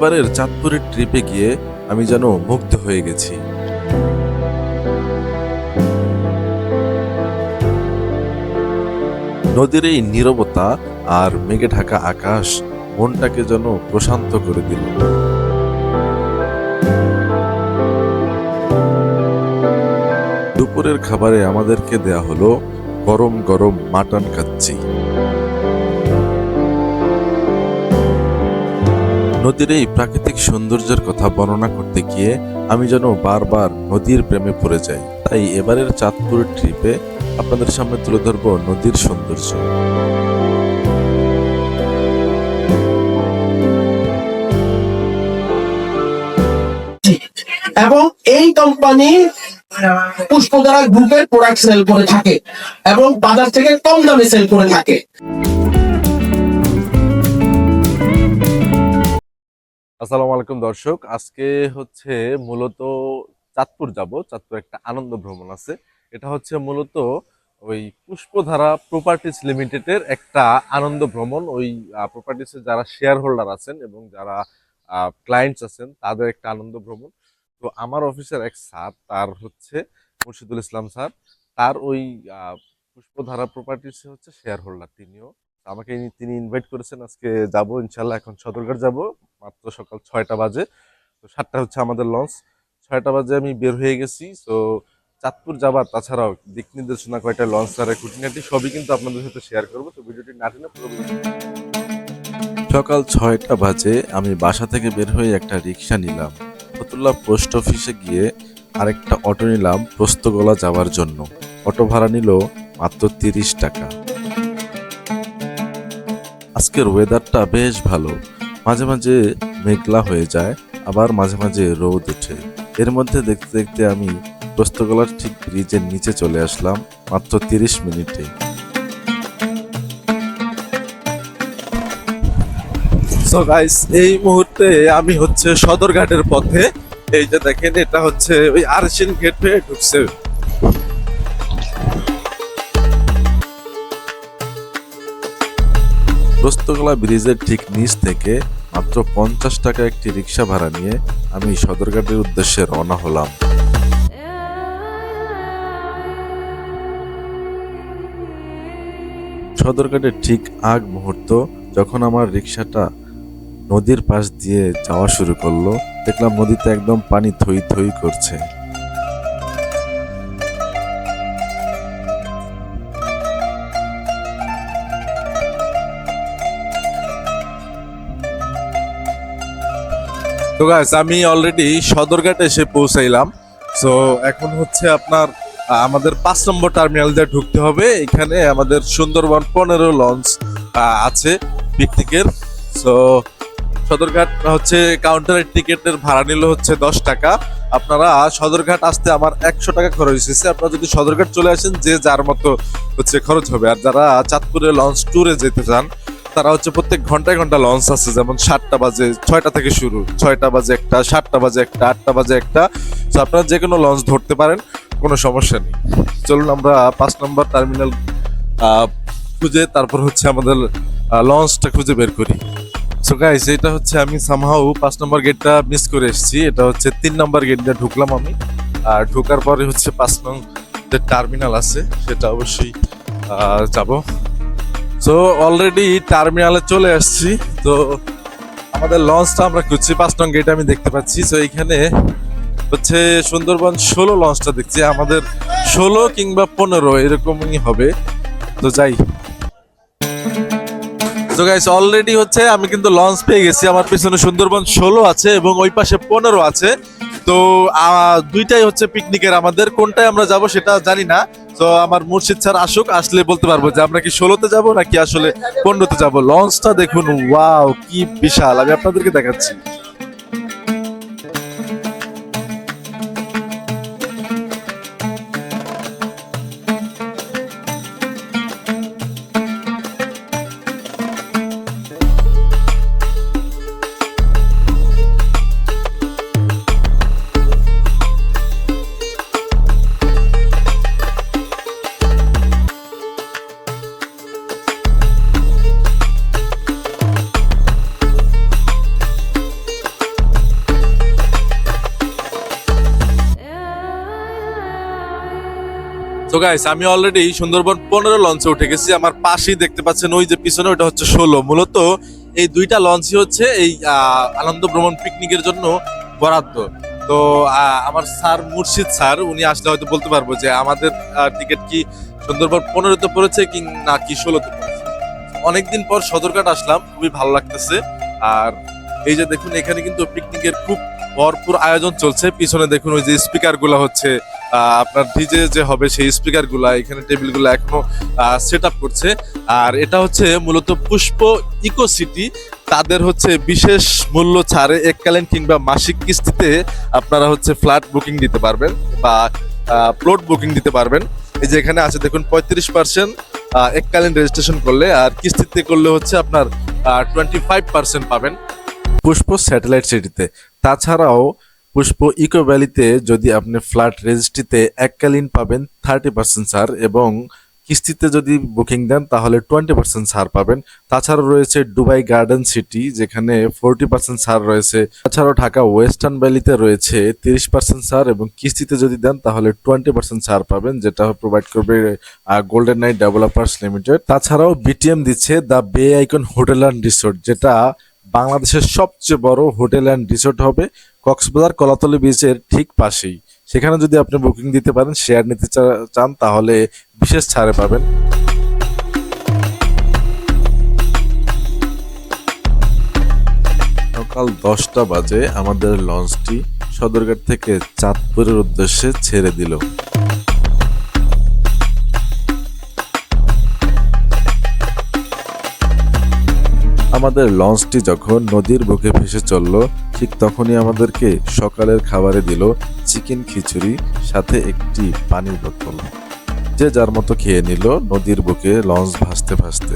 এবারের চাঁদপুরের ট্রিপে গিয়ে আমি যেন মুগ্ধ হয়ে গেছি। নদীর এই নীরবতা আর মেঘে ঢাকা আকাশ মনটাকে যেন প্রশান্ত করে দিল। দুপুরের খাবারে আমাদেরকে দেয়া হলো গরম গরম মাটন কাচ্চি। নদীর এই প্রাকৃতিক সৌন্দর্যের কথা বর্ণনা করতে গিয়ে আমি যেন বারবার নদীর প্রেমে পড়ে যাই। তাই এবারের চাঁদপুরের ট্রিপে আপনাদের সামনে তুলে ধরবো নদীর সৌন্দর্য। এবং এই কোম্পানি পুষ্পধারা গ্রুপের প্রোডাক্ট সেল করে থাকে এবং বাজার থেকে কম দামে সেল করে থাকে। আসসালামু আলাইকুম দর্শক। আজকে হচ্ছে মূলত চাঁদপুর যাব। চাঁদপুর একটা আনন্দ ভ্রমণ আছে। এটা হচ্ছে মূলত ওই পুষ্পধারা প্রপার্টিস লিমিটেডের একটা আনন্দ ভ্রমণ। ওই প্রপার্টিসের যারা শেয়ার হোল্ডার আছেন এবং যারা ক্লায়েন্টস আছেন, তাদের একটা আনন্দ ভ্রমণ। তো আমার অফিসের এক স্যার, তার হচ্ছে মুর্শিদুল ইসলাম স্যার। তার ওই পুষ্পধারা প্রপার্টিসে হচ্ছে শেয়ার হোল্ডার তিনিও। আমাকে তিনি ইনভাইট করেছেন, আজকে যাব ইনশাল্লাহ এখন সদরঘাট যাব, মাত্র সকাল ছয়টা বাজে। তো সাতটা হচ্ছে আমাদের লঞ্চ ছয়টা বাজে আমি বের হয়ে গেছি, তো চাঁদপুর যাবার, তাছাড়াও দিক নির্দেশনা কয়টা লঞ্চ ছাড়া খুঁটিনাটি সবই কিন্তু আপনাদের সাথে শেয়ার করব, তো ভিডিওটি না সকাল ছয়টা বাজে, আমি বাসা থেকে বের হয়ে একটা রিক্সা নিলাম। ফতুল্লা পোস্ট অফিসে গিয়ে আরেকটা অটো নিলাম প্রস্তগোলা যাওয়ার জন্য। অটো ভাড়া নিল মাত্র তিরিশ টাকা। আজকের ওয়েদারটা বেশ ভালো। মাঝে মাঝে মেঘলা হয়ে যায়, আবার মাঝে মাঝে রোদ ওঠে। এর মধ্যে দেখতে দেখতে আমি প্রস্তগোলার ঠিক ব্রিজের নিচে চলে আসলাম, মাত্র তিরিশ মিনিটে। সো গাইস এই মুহূর্তে আমি হচ্ছে সদরঘাটের পথে। এই যে দেখেন, এটা হচ্ছে ওই আরশিন গেট হয়ে ঢুকছে। প্রস্তগোলা ব্রিজের ঠিক নিচ থেকে মাত্র পঞ্চাশ টাকা একটি রিক্সা ভাড়া নিয়ে আমি সদরঘাটের উদ্দেশ্যে রওনা হলাম। সদরঘাটের ঠিক আগ মুহূর্ত যখন আমার রিক্সাটা নদীর পাশ দিয়ে যাওয়া শুরু করল, দেখলাম নদীতে একদম পানি থই থই করছে। তো গাইস আমি অলরেডি সদরঘাটে এসে পৌঁছাইলাম। সো এখন হচ্ছে আপনার আমাদের পাঁচ নম্বর টার্মিনাল দিয়ে ঢুকতে হবে। এখানে আমাদের সুন্দরবন পনেরো লঞ্চ আছে পিকনিকের। সো সদরঘাট হচ্ছে কাউন্টারের টিকিটের ভাড়া নিল হচ্ছে দশ টাকা। আপনারা সদরঘাট আসতে আমার একশো টাকা খরচ হয়েছে। আপনারা যদি সদরঘাট চলে আসেন, যে যার মতো হচ্ছে খরচ হবে। আর যারা চাঁদপুরে লঞ্চ ট্যুরে যেতে চান তারা হচ্ছে প্রত্যেক ঘন্টায় ঘণ্টা লঞ্চ আছে, যেমন সাতটা বাজে ছয়টা থেকে শুরু, ছয়টা বাজে একটা, সাতটা বাজে একটা, আটটা বাজে একটা। তো আপনারা যে কোনো লঞ্চ ধরতে পারেন, কোনো সমস্যা নেই। চলুন আমরা পাঁচ নম্বর টার্মিনাল খুঁজে, তারপর হচ্ছে আমাদের লঞ্চটা খুঁজে বের করি। সো গাইস এটা হচ্ছে আমি সামহাউ পাঁচ নম্বর গেটটা মিস করে এসেছি। এটা হচ্ছে তিন নম্বর গেট দিয়ে ঢুকলাম আমি। আর ঢোকার পরে হচ্ছে পাঁচ নং যে টার্মিনাল আছে, সেটা অবশ্যই যাব। সো অলরেডি টার্মিনালে চলে আসছি। তো, আমাদের লঞ্চটা আমরা খুঁজছি। পাঁচ নং গেট আমি দেখতে পাচ্ছি। তো এখানে হচ্ছে সুন্দরবন ষোলো লঞ্চটা দেখছি। আমাদের ষোলো কিংবা পনেরো এরকমই হবে। তো, যাই। তো গাইস অলরেডি হচ্ছে আমি কিন্তু লঞ্চ পেয়ে গেছি। আমার পিছনে সুন্দরবন ষোলো আছে এবং ওই পাশে পনেরো আছে। তো দুইটাই হচ্ছে পিকনিকের আমাদের। কোনটায় আমরা যাব সেটা জানি না। তো আমার মুর্শিদ স্যার আসুক, আসলে বলতে পারব যে আমরা কি ষোলোতে যাব নাকি আসলে পনেরোতে যাব? লঞ্চটা দেখুন ওয়াও কি বিশাল। আমি আপনাদেরকে দেখাচ্ছি। গাইস আমি অলরেডি সুন্দরবন পনেরো লঞ্চে উঠে গেছি। আমার পাশেই দেখতে পাচ্ছেন ওই যে পিছনে ওটা হচ্ছে ষোলো। মূলত এই দুইটা লঞ্চই হচ্ছে এই আনন্দ ভ্রমণ পিকনিকের জন্য বরাদ্দ। তো আমার স্যার মুর্শিদ স্যার, উনি আসলে হয়তো বলতে পারব যে আমাদের টিকিট কি সুন্দরবন পনেরোতে পড়েছে কি না কি ষোলোতে পড়েছে। অনেকদিন পর সদরঘাট আসলাম, খুবই ভালো লাগতেছে। আর এই যে দেখুন, এখানে কিন্তু পিকনিকের খুব ভরপুর আয়োজন চলছে। পিছনে দেখুন ওই যে স্পিকারগুলা হচ্ছে আপনার ডিজে যে হবে সেই স্পিকারগুলা, এখানে টেবিলগুলা এখনও সেট আপ করছে। আর এটা হচ্ছে মূলত পুষ্প ইকো সিটি তাদের হচ্ছে বিশেষ মূল্য ছাড়ে এককালীন কিংবা মাসিক কিস্তিতে আপনারা হচ্ছে ফ্ল্যাট বুকিং দিতে পারবেন বা প্লট বুকিং দিতে পারবেন। এই যে এখানে আছে দেখুন, পঁয়ত্রিশ পার্সেন্ট এককালীন রেজিস্ট্রেশন করলে, আর কিস্তিতে করলে হচ্ছে আপনার টোয়েন্টি ফাইভ পার্সেন্ট পাবেন পুষ্প স্যাটেলাইট সিটিতে তাছাড়াও পুষ্প ইকো ভ্যালিতে যদি আপনি ফ্ল্যাট রেজিস্ট্রিতে এককালীন পাবেন থার্টি পার্সেন্ট ছাড় এবং কিস্তিতে যদি বুকিং দেন, তাহলে টোয়েন্টি পার্সেন্ট ছাড় পাবেন। তাছাড়াও রয়েছে দুবাই গার্ডেন সিটি, যেখানে ফোরটি পার্সেন্ট ছাড় রয়েছে। তাছাড়াও ঢাকা ওয়েস্টার্ন ভ্যালিতে রয়েছে তিরিশ পার্সেন্ট ছাড় এবং কিস্তিতে যদি দেন, তাহলে টোয়েন্টি পার্সেন্ট ছাড় পাবেন, যেটা প্রোভাইড করবে গোল্ডেন নাইট ডেভেলপার্স লিমিটেড তাছাড়াও বিটিএম দিচ্ছে the Bay Icon hotel and resort যেটা বাংলাদেশের সবচেয়ে বড় হোটেল অ্যান্ড রিসোর্ট হবে কক্সবাজার কলাতলি বিচের ঠিক পাশেই। সেখানে যদি আপনি বুকিং দিতে পারেন শেয়ার নিতে চান, তাহলে বিশেষ ছাড়ে পাবেন। সকাল দশটা বাজে আমাদের লঞ্চটি সদরঘাট থেকে চাঁদপুরের উদ্দেশ্যে ছেড়ে দিল। আমাদের লঞ্চটি যখন নদীর বুকে ভেসে চলল, ঠিক তখনই আমাদেরকে সকালের খাবারে দিল চিকেন খিচুড়ি, সাথে একটি পানির বোতল। যে যার মতো খেয়ে নিল নদীর বুকে লঞ্চ ভাসতে ভাসতে।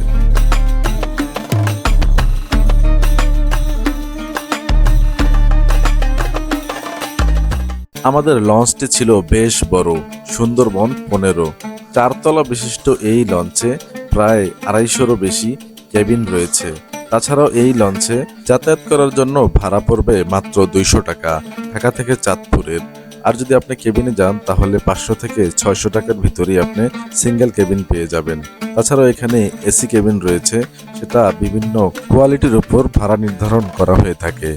আমাদের লঞ্চটি ছিল বেশ বড়, সুন্দরবন পনেরো। চারতলা বিশিষ্ট এই লঞ্চে প্রায় আড়াইশোরও বেশি কেবিন রয়েছে। তাছাড়াও এই লঞ্চে যাতায়াত করার জন্য ভাড়া পড়বে মাত্র দুইশো টাকা, ঢাকা থেকে চাঁদপুরের। আর যদি আপনি কেবিনে যান, তাহলে পাঁচশো থেকে ছয়শো টাকার ভিতরেই আপনি সিঙ্গেল কেবিন পেয়ে যাবেন। তাছাড়াও এখানে এসি কেবিন রয়েছে, সেটা বিভিন্ন কোয়ালিটির উপর ভাড়া নির্ধারণ করা হয়ে থাকে।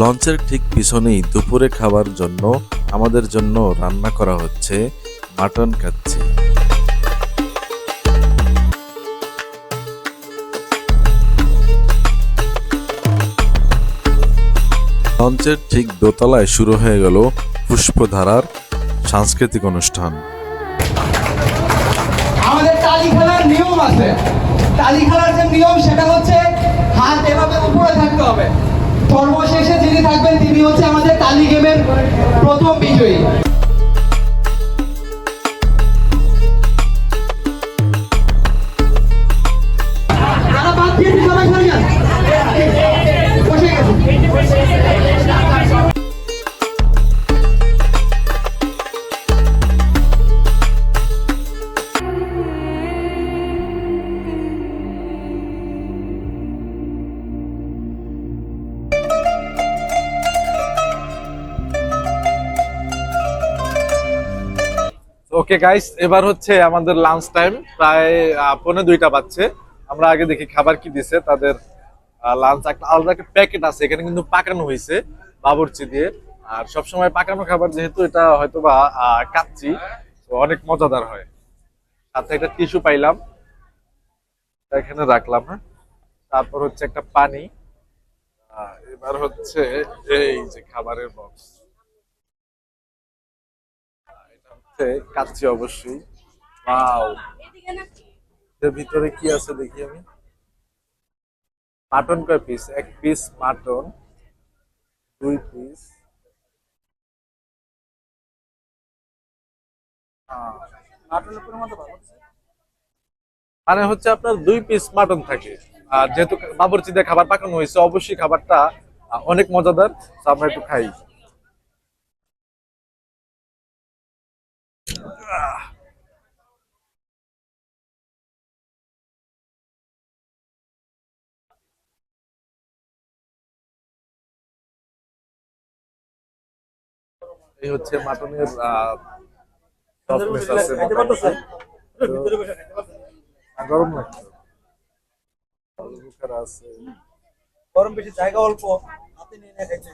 লঞ্চের ঠিক পিছনেই দুপুরে খাবার জন্য আমাদের জন্য রান্না করা হচ্ছে মাটন কাচ্ছি লঞ্চের ঠিক দোতলায় শুরু হয়ে গেল পুষ্পধারার সাংস্কৃতিক অনুষ্ঠান। আমাদের তালি খেলার নিয়ম আছে। তালি খেলার যে নিয়ম, সেটা হচ্ছে হাত এভাবে উপরে থাকতে হবে। সর্বশেষে যিনি থাকবেন, তিনি হচ্ছে আমাদের তালি গেমের প্রথম বিজয়ী। ওকে গাইস এবার হচ্ছে আমাদের লাঞ্চ টাইম প্রায় আহ, পৌনে দুইটা বাজছে। আমরা আগে দেখি খাবার কি দিছে তাদের লাঞ্চ একটা আলাদা একটা প্যাকেট আছে এখানে কিন্তু পাকানো হয়েছে বাবুর্চি দিয়ে। আর সবসময় পাকানো খাবার যেহেতু এটা হয়তো বা কাচ্চি অনেক মজাদার হয়। সাথে একটা টিস্যু পাইলাম এখানে রাখলাম হ্যাঁ। তারপর হচ্ছে একটা পানি। এবার হচ্ছে এই যে খাবারের বক্স হচ্ছে কাচ্চি অবশ্যই। ওয়াও এর ভিতরে কি আছে দেখি আমি? মাটন কয় পিস এক পিস মাটন দুই পিস মানে হচ্ছে আপনার দুই পিস মাটন থাকে। আর যেহেতু বাবরচি দিয়ে খাবার পাকানো হয়েছে অবশ্যই খাবারটা অনেক মজাদার। তো আমরা একটু খাই। এই হচ্ছে মাটনের আছে গরম লাগছে আছে। গরম বেশি জায়গা অল্প। হাতে নিয়ে নিয়ে খাইছে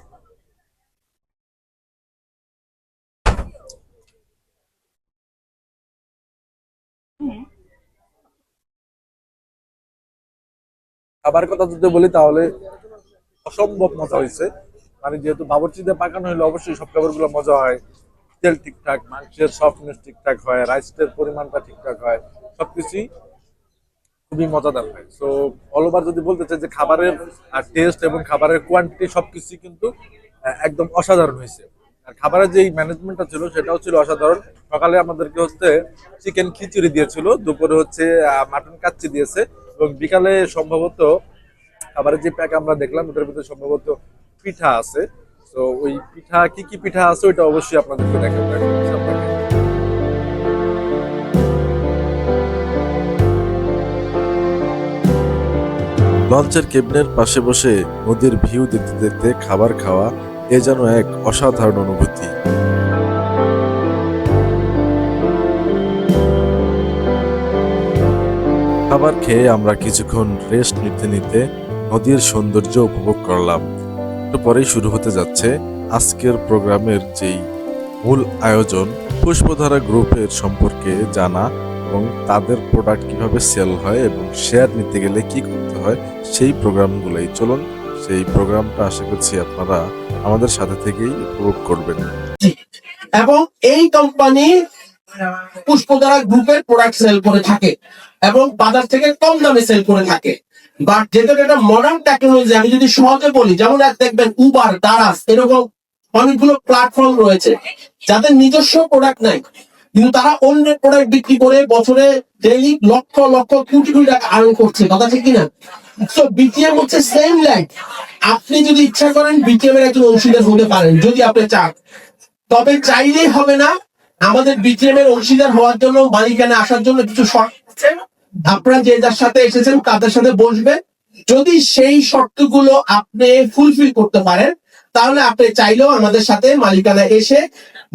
খাবার কথা যদি বলি তাহলে অসম্ভব মজা হয়েছে মানে যেহেতু বাবরচি দিয়ে পাকানো হলে অবশ্যই সব খাবারগুলো মজা হয়। তেল ঠিকঠাক, মাংসের সফটনেস ঠিকঠাক হয় রাইসের পরিমাণটা ঠিকঠাক হয়, সবকিছুই খুবই মজাদার হয়। সো অল ওভার যদি বলতে চাই যে খাবারের টেস্ট এবং খাবারের কোয়ান্টিটি সবকিছু কিন্তু একদম অসাধারণ হয়েছে। আর খাবারের যেই ম্যানেজমেন্টটা ছিল, সেটাও ছিল অসাধারণ। সকালে আমাদেরকে হচ্ছে চিকেন খিচুড়ি দিয়েছিল, দুপুরে হচ্ছে মাটন কাচ্চি দিয়েছে। এবং বিকালে সম্ভবত খাবারের যে প্যাক আমরা দেখলাম, ওটার ভিতরে সম্ভবত পিঠা আছে। তো ওই পিঠা, কি কি পিঠা আছে ওইটা অবশ্যই আপনাদেরকে দেখাবো। লঞ্চের কেবিনের পাশে বসে নদীর ভিউ দেখতে দেখতে খাবার খাওয়া এ যেন এক অসাধারণ অনুভূতি। খাবার খেয়ে আমরা কিছুক্ষণ রেস্ট নিতে নিতে নদীর সৌন্দর্য উপভোগ করলাম। একটু পরেই শুরু হতে যাচ্ছে আজকের প্রোগ্রামের যেই মূল আয়োজন, পুষ্পধারা গ্রুপের সম্পর্কে জানা এবং তাদের প্রোডাক্ট কীভাবে সেল হয় এবং শেয়ার নিতে গেলে কি করতে হয়, সেই প্রোগ্রামগুলোই। চলুন সেই প্রোগ্রামটা আশা করছি আপনারা আমাদের সাথে থেকেই উপভোগ করবেন। এবং এই কোম্পানি পুষ্পধারা গ্রুপের প্রোডাক্ট সেল করে থাকে এবং বাজার থেকে কম দামে সেল করে থাকে। বাট যেহেতু এটা মডার্ন টেকনোলজি আমি যদি সহজে বলি, যেমন দেখবেন উবার দারাস এরকম অনেকগুলো প্ল্যাটফর্ম রয়েছে, যাদের নিজস্ব প্রোডাক্ট নাই। কিন্তু তারা অন্যের প্রোডাক্ট বিক্রি করে বছরে ডেইলি লক্ষ লক্ষ, কোটি কোটি টাকা আর্ন করছে, কথা ঠিক কিনা? তো বিটিএম হচ্ছে সেম লাইক আপনি যদি ইচ্ছা করেন বিটিএম এর একজন অংশীদার হতে পারেন, যদি আপনি চান। তবে চাইলেই হবে না, আমাদের বিটিএম এর অংশীদার হওয়ার জন্য মালিকানা আসার জন্য কিছু আছে। আপনারা যে যার সাথে এসেছেন, তাদের সাথে বসবে যদি সেই শর্তগুলো আপনি ফুলফিল করতে পারেন, তাহলে আপনি চাইলেও আমাদের সাথে মালিকানা এসে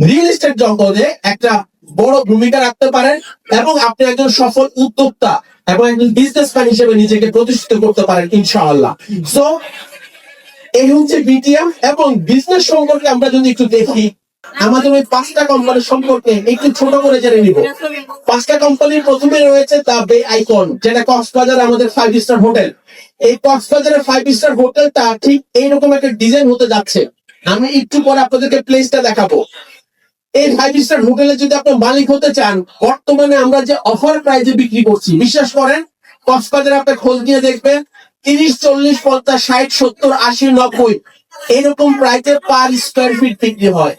রিয়েল এস্টেট জগতে একটা বড় ভূমিকা রাখতে পারেন এবং আপনি একজন সফল উদ্যোক্তা এবং একজন বিজনেসম্যান হিসেবে নিজেকে প্রতিষ্ঠিত করতে পারেন, ইনশাআল্লাহ। সো এই হচ্ছে বিটিএম এবং বিজনেস সম্পর্কে আমরা যদি একটু দেখি আমাদের ওই পাঁচটা কোম্পানির সম্পর্কে একটু ছোট করে জেনে নিব। পাঁচটা কোম্পানির প্রথমে রয়েছে দ্য বে আইকন যেটা কক্সবাজার আমাদের ফাইভ স্টার হোটেল এই কক্সবাজারের ফাইভ স্টার হোটেলটা ঠিক এইরকম একটা ডিজাইন হতে যাচ্ছে। আমি একটু পরে আপনাদেরকে প্লেসটা দেখাবো। এই ফাইভ স্টার হোটেলে যদি আপনি মালিক হতে চান, বর্তমানে আমরা যে অফার প্রাইজে বিক্রি করছি, বিশ্বাস করেন, কক্সবাজারে আপনি খোঁজ নিয়ে দেখবেন, তিরিশ, চল্লিশ, পঞ্চাশ, ষাট, সত্তর, আশি, নব্বই এরকম প্রাইজে পার স্কোয়ার ফিট বিক্রি হয়।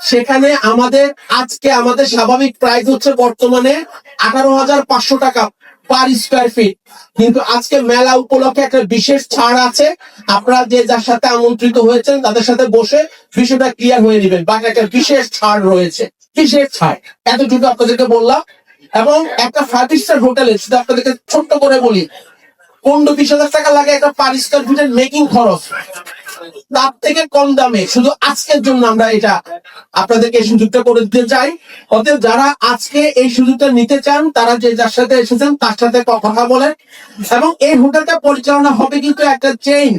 সেখানে আমাদের, আজকে আমাদের স্বাভাবিক প্রাইস হচ্ছে বর্তমানে আঠারো হাজার পাঁচশো টাকা পার স্কোয়ার ফিট কিন্তু আজকে মেলা উপলক্ষে একটা বিশেষ ছাড় আছে। আপনারা যে যার সাথে আমন্ত্রিত হয়েছেন, তাদের সাথে বসে বিষয়টা ক্লিয়ার হয়ে নেবেন। বাকি একটা বিশেষ ছাড় রয়েছে। বিশেষ ছাড়। এতটুকু আপনাদেরকে বললাম। এবং একটা ফাইভ স্টার হোটেলে শুধু আপনাদেরকে ছোট্ট করে বলি, পনেরো বিশ হাজার টাকা লাগে একটা পার স্কোয়ার ফিটের মেকিং খরচ। তার থেকে কম দামে। শুধু আজকের জন্য আমরা এটা আপনাদেরকে এই সুযোগটা করে দিতে চাই। অতএব যারা আজকে এই সুযোগটা নিতে চান, তারা যে যার সাথে এসেছেন, তার সাথে কথা বলেন। এবং এই হোটেলটা পরিচালনা হবে কিন্তু একটা চেইন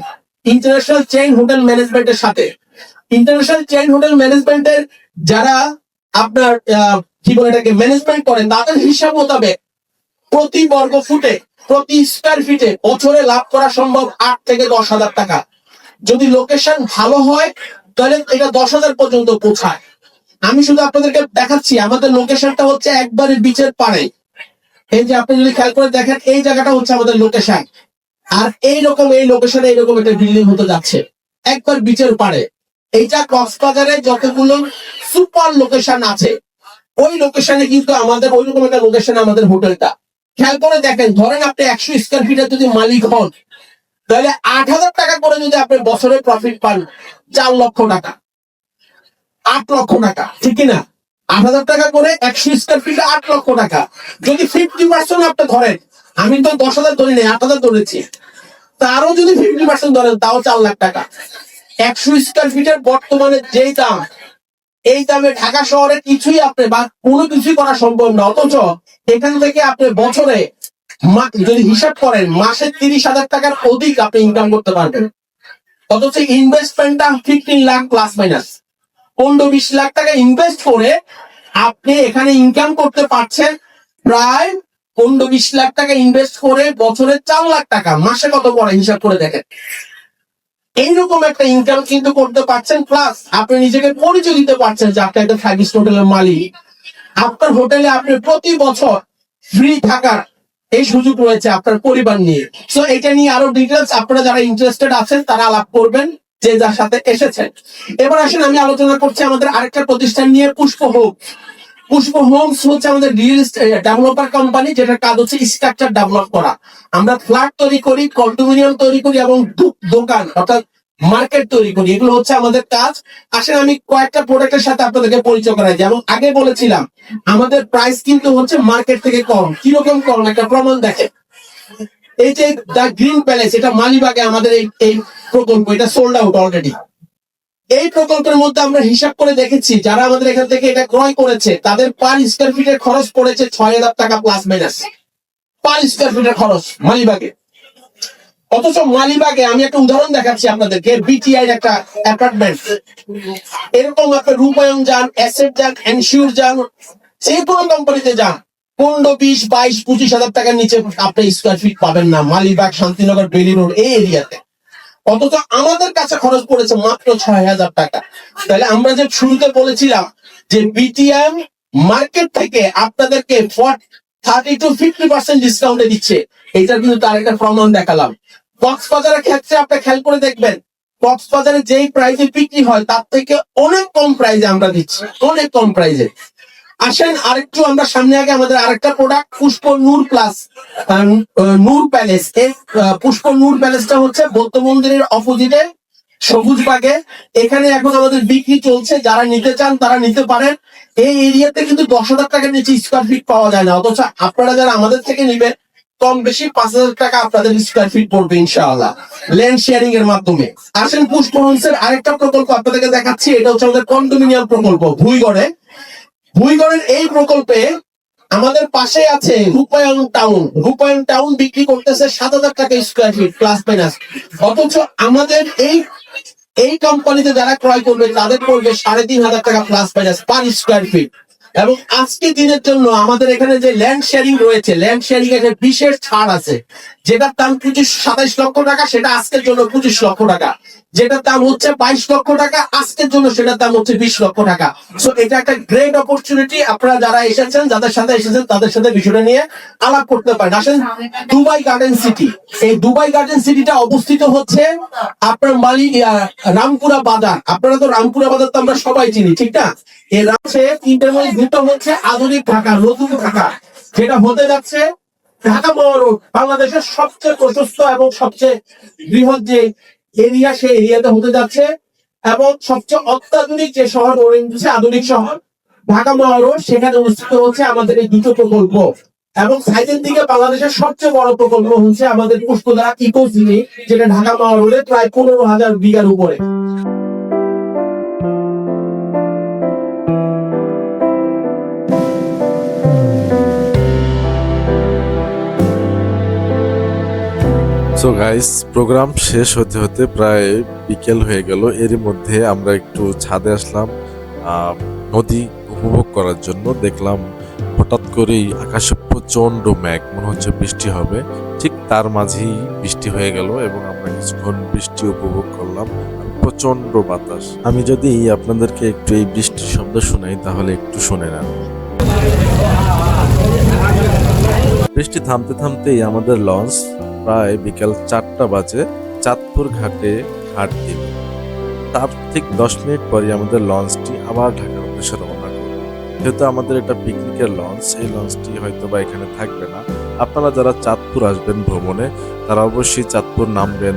ইন্টারন্যাশনাল চেইন হোটেল ম্যানেজমেন্টের সাথে। ইন্টারন্যাশনাল চেইন হোটেল ম্যানেজমেন্টের যারা আপনার কি বলে এটাকে ম্যানেজমেন্ট করেন, তাদের হিসাব মোতাবেক প্রতি বর্গ ফুটে, প্রতি স্কোয়ার ফিটে বছরে লাভ করা সম্ভব আট থেকে দশ হাজার টাকা। যদি লোকেশন ভালো হয়, তাহলে এটা দশ হাজার পর্যন্ত পৌঁছায়। আমি শুধু আপনাদেরকে দেখাচ্ছি, আমাদের লোকেশনটা হচ্ছে একবারে বিচের পাড়ে। এই যে আপনি যদি খেয়াল করে দেখেন, এই জায়গাটা হচ্ছে আমাদের লোকেশন আর এইরকম, এই লোকেশনে এইরকম একটা বিল্ডিং হতে যাচ্ছে। একবার বিচের পাড়ে। এইটা কক্সবাজারে যতগুলো সুপার লোকেশন আছে, ওই লোকেশনে কিন্তু আমাদের, ওইরকম একটা লোকেশন আমাদের হোটেলটা খেয়াল করে দেখেন, ধরেন আপনি একশো স্কোয়ার ফিটের যদি মালিক হন তাহলে আট হাজার টাকা করে যদি আপনি বছরে প্রফিট পান, চার লক্ষ টাকা। আট লক্ষ টাকা, ঠিক না আট হাজার টাকা করে একশো স্কোয়ার ফিটে আট লক্ষ টাকা। যদি ফিফটি পার্সেন্ট আপনি ধরেন, আমি তো দশ হাজার ধরি নাই, আট হাজার ধরেছি। তারও যদি ফিফটি পার্সেন্ট ধরেন, তাও চার লাখ টাকা। একশো স্কোয়ার ফিটের বর্তমানে যেই দাম, এই দামে ঢাকা শহরে কিছুই আপনি বা কোনো কিছুই করা সম্ভব না। অথচ এখান থেকে আপনি বছরে যদি হিসাব করেন, মাসে তিরিশ হাজার টাকার অধিক আপনি ইনকাম করতে পারবেন। অথচ ইনভেস্টমেন্টটা ফিফটিন লাখ প্লাস মাইনাস পনেরো বিশ লাখ টাকা ইনভেস্ট করে আপনি এখানে ইনকাম করতে পারছেন প্রায় পনেরো বিশ লাখ টাকা ইনভেস্ট করে বছরে চার লাখ টাকা। মাসে কত পড়ে? হিসাব করে দেখেন। এইরকম একটা ইনকাম কিন্তু করতে পারছেন প্লাস আপনি নিজেকে পরিচয় দিতে পারছেন যে আপনি একটা ফাইভ হোটেলের মালিক। আপনার হোটেলে আপনি প্রতি বছর ফ্রি থাকার এই সুযোগ রয়েছে আপনার পরিবার নিয়ে। সো এটা নিয়ে আরও ডিটেলস আপনারা যারা ইন্টারেস্টেড আছেন, তারা আলাপ করবেন, যে যার সাথে এসেছেন। এবার আসেন, আমি আলোচনা করছি আমাদের আরেকটা প্রতিষ্ঠান নিয়ে, পুষ্প হোক পুষ্প হোমস হচ্ছে আমাদের রিয়েল ডেভেলপার কোম্পানি যেটার কাজ হচ্ছে স্ট্রাকচার ডেভেলপ করা। আমরা ফ্ল্যাট তৈরি করি কন্ডোমিনিয়াম তৈরি করি এবং দোকান, অর্থাৎ মার্কেট তৈরি করি, এগুলো হচ্ছে আমাদের কাজ। আসলে আমি কয়েকটা প্রোডাক্টের সাথে আপনাদেরকে পরিচয় করাই যেমন আগে বলেছিলাম, আমাদের প্রাইস কিন্তু হচ্ছে মার্কেট থেকে কম। কীরকম কম? একটা প্রমাণ দেখে এই যে দ্য গ্রিন প্যালেস এটা মালিবাগে আমাদের এই এই প্রকল্প, এটা সোল্ড আউট অলরেডি এই প্রকল্পের মধ্যে আমরা হিসাব করে দেখেছি, যারা আমাদের এখান থেকে এটা ক্রয় করেছে, তাদের পার স্কোয়ার ফিটের খরচ পড়েছে ছয় হাজার টাকা প্লাস মাইনাস পার স্কোয়ার ফিটের খরচ মালিবাগে। অথচ মালিবাগে আমি একটা উদাহরণ দেখাচ্ছি আপনাদেরকে বিটিআই একটা অ্যাপার্টমেন্ট এরকম আপনি রূপায়ণ যান অ্যাসেট যান এনশিওর যান, যে কোনো কোম্পানিতে যান, পনেরো, বিশ, বাইশ, পঁচিশ হাজার টাকার নিচে আপনি স্কোয়ার ফিট পাবেন না, মালিবাগ, শান্তিনগর বেলি রোড এই এরিয়াতে অথচ আমাদের কাছে খরচ পড়েছে মাত্র ছয় হাজার টাকা। তাহলে আমরা যে শুরুতে বলেছিলাম যে বিটিএম মার্কেট থেকে আপনাদেরকে থার্টি টু ফিফটি পার্সেন্ট ডিসকাউন্টে দিচ্ছে, এইটার কিন্তু তার একটা প্রমাণ দেখালাম। কক্সবাজারের ক্ষেত্রে আপনি খেয়াল করে দেখবেন, কক্সবাজারে যেই প্রাইসে বিক্রি হয়, তার থেকে অনেক কম প্রাইসে আমরা দিচ্ছি, অনেক কম প্রাইসে আসেন আরেকটু আমরা সামনে আগে আমাদের আরেকটা product Pushpa Noor plus Noor palace এই পুষ্প নূর প্যালেসটা হচ্ছে বৌদ্ধ মন্দিরের অপোজিটে সবুজ বাগে। এখানে এখন আমাদের বিক্রি চলছে, যারা নিতে চান তারা নিতে পারেন। এই এরিয়াতে কিন্তু দশ হাজার টাকার নিচে স্কোয়ার ফিট পাওয়া যায় না। অথচ আপনারা যারা আমাদের থেকে নিবেন কম বেশি পাঁচ হাজার টাকা আপনাদের স্কোয়ার ফিট পড়বে ইনশাআল্লাহ। ল্যান্ড শেয়ারিং এর মাধ্যমে। আসেন পুষ্প হোমসের আরেকটা প্রকল্প আপনাদেরকে দেখাচ্ছি। এটা হচ্ছে আমাদের কন্ডোমিনিয়াম প্রকল্প, ভুইগড়ে। ভুইগড়ের এই প্রকল্পে আমাদের পাশে আছে রূপায়ণ টাউন রূপায়ণ টাউন বিক্রি করতেছে সাত হাজার টাকা স্কোয়ার ফিট প্লাস মাইনাস অথচ আমাদের এই এই কোম্পানিতে যারা ক্রয় করবে, তাদের পড়বে সাড়ে তিন হাজার টাকা plus minus per square feet এবং আজকে দিনের জন্য আমাদের এখানে যে ল্যান্ড শেয়ারিং রয়েছে ল্যান্ড শেয়ারিং এর বিশেষ ছাড় আছে, যেটার দাম পঁচিশ সাতাইশ লক্ষ টাকা, সেটা আজকের জন্য পঁচিশ লক্ষ টাকা। যেটার দাম হচ্ছে বাইশ লক্ষ টাকা, আজকের জন্য সেটার দাম হচ্ছে বিশ লক্ষ টাকা। সো এটা একটা গ্রেট অপরচুনিটি আপনারা যারা এসেছেন, যাদের সাথে এসেছেন, তাদের সাথে বিষয়টা নিয়ে আলাপ করতে পারেন। আসেন দুবাই গার্ডেন সিটি। এই দুবাই গার্ডেন সিটিটা অবস্থিত হচ্ছে আপনার মালি রামপুরা বাজার। আপনারা তো রামপুরা বাজার তো আমরা সবাই চিনি, ঠিক না? এই রামসে তিনটের মধ্যে দুটো হচ্ছে আধুনিক ঢাকা, নতুন ঢাকা। যেটা হতে যাচ্ছে ঢাকা মহানগর, বাংলাদেশের সবচেয়ে প্রশস্ত এবং সবচেয়ে বৃহৎ যে এরিয়া সেই এরিয়াতে হতে যাচ্ছে এবং সবচেয়ে অত্যাধুনিক যে শহর গড়ে আধুনিক শহর, ঢাকা মহানগর, সেখানে অনুষ্ঠিত হচ্ছে আমাদের এই দুটো প্রকল্প। এবং সাইডের দিকে বাংলাদেশের সবচেয়ে বড় প্রকল্প হচ্ছে আমাদের পুষ্পধারা ইকো যেটা ঢাকা মহানগরে প্রায় পনেরো হাজার বিঘার উপরে। সো গাইস প্রোগ্রাম শেষ হতে হতে প্রায় বিকেল হয়ে গেল। এরই মধ্যে আমরা একটু ছাদে আসলাম নদী উপভোগ করার জন্য। দেখলাম হঠাৎ করেই আকাশে প্রচণ্ড মেঘ, মনে হচ্ছে বৃষ্টি হবে। ঠিক তার মাঝেই বৃষ্টি হয়ে গেল এবং আমরা কিছুক্ষণ বৃষ্টি উপভোগ করলাম। প্রচণ্ড বাতাস। আমি যদি আপনাদেরকে একটু এই বৃষ্টির শব্দ শোনাই, তাহলে একটু শুনে নেন। বৃষ্টি থামতে থামতেই আমাদের লঞ্চ প্রায় বিকাল চারটা বাজে চাঁদপুর ঘাটে ঘাট দিল তার ঠিক দশ মিনিট পরে আমাদের লঞ্চটি আবার ঢাকার উদ্দেশ্যে রওনা করবে যেহেতু আমাদের এটা পিকনিকের লঞ্চ এই লঞ্চটি হয়তো বা এখানে থাকবে না। আপনারা যারা চাঁদপুর আসবেন ভ্রমণে, তারা অবশ্যই চাঁদপুর নামবেন।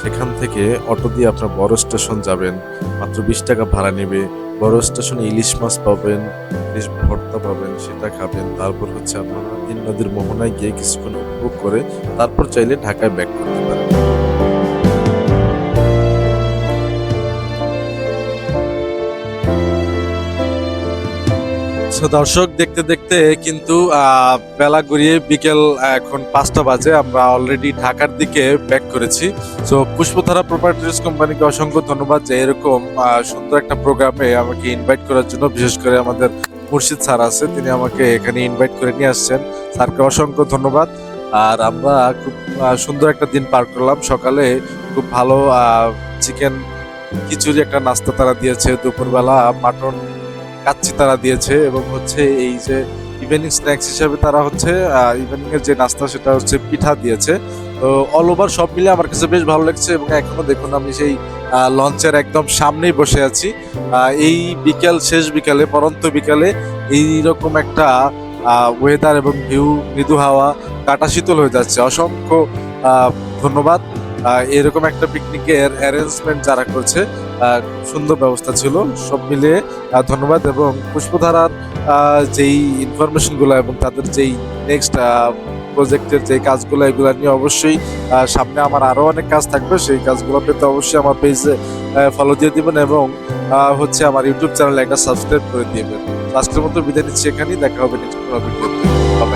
সেখান থেকে অটো দিয়ে আপনার বড় স্টেশন যাবেন, মাত্র বিশ টাকা ভাড়া নেবে। বড় স্টেশনে ইলিশ মাছ পাবেন, ইলিশ ভর্তা পাবেন, সেটা খাবেন। তারপর হচ্ছে আপনারা তিন নদীর মোহনায় গিয়ে কিছুক্ষণ উপভোগ করে তারপর চাইলে ঢাকায় ব্যাক করতে পারেন। দর্শক, দেখতে দেখতে কিন্তু বেলা গড়িয়ে বিকেল এখন পাঁচটা বাজে। আমরা অলরেডি ঢাকার দিকে ব্যাক করেছি। তো পুষ্পধারা প্রপার্টিজ কোম্পানিকে অসংখ্য ধন্যবাদ যে এরকম সুন্দর একটা প্রোগ্রামে আমাকে ইনভাইট করার জন্য। বিশেষ করে আমাদের মুর্শিদ স্যার আছে, তিনি আমাকে এখানে ইনভাইট করে নিয়ে আসছেন। স্যারকে অসংখ্য ধন্যবাদ। আর আমরা খুব সুন্দর একটা দিন পার করলাম। সকালে খুব ভালো চিকেন খিচুড়ি একটা নাস্তা তারা দিয়েছে। দুপুরবেলা মাটন কাচ্চি তারা দিয়েছে এবং হচ্ছে এই যে ইভিনিং স্ন্যাক্স হিসেবে তারা হচ্ছে ইভিনিং এর যে নাস্তা সেটা হচ্ছে পিঠা দিয়েছে। তো অল ওভার সব মিলে আমার কাছে বেশ ভালো লাগছে এবং এখনও দেখুন আমি সেই লঞ্চের একদম সামনেই বসে আছি। এই বিকেল, শেষ বিকালে, পরন্ত বিকালে এইরকম একটা ওয়েদার এবং ভিউ মৃদু হাওয়া কাটা শীতল হয়ে যাচ্ছে। অসংখ্য ধন্যবাদ। এরকম একটা পিকনিকের অ্যারেঞ্জমেন্ট যারা করছে সুন্দর ব্যবস্থা ছিল। সব আহ, ধন্যবাদ এবং পুষ্পধারার যেই ইনফরমেশনগুলো এবং তাদের যেই নেক্সট প্রজেক্টের যে কাজগুলো এগুলো নিয়ে অবশ্যই সামনে আমার আরও অনেক কাজ থাকবে। সেই কাজগুলো পেতে অবশ্যই আমার পেজে ফলো দিয়ে দিবেন এবং হচ্ছে আমার ইউটিউব চ্যানেলে একটা সাবস্ক্রাইব করে দিবেন। আজকের মতো বিদায় নিচ্ছি এখানেই। দেখা হবে নেক্সট ভিডিওতে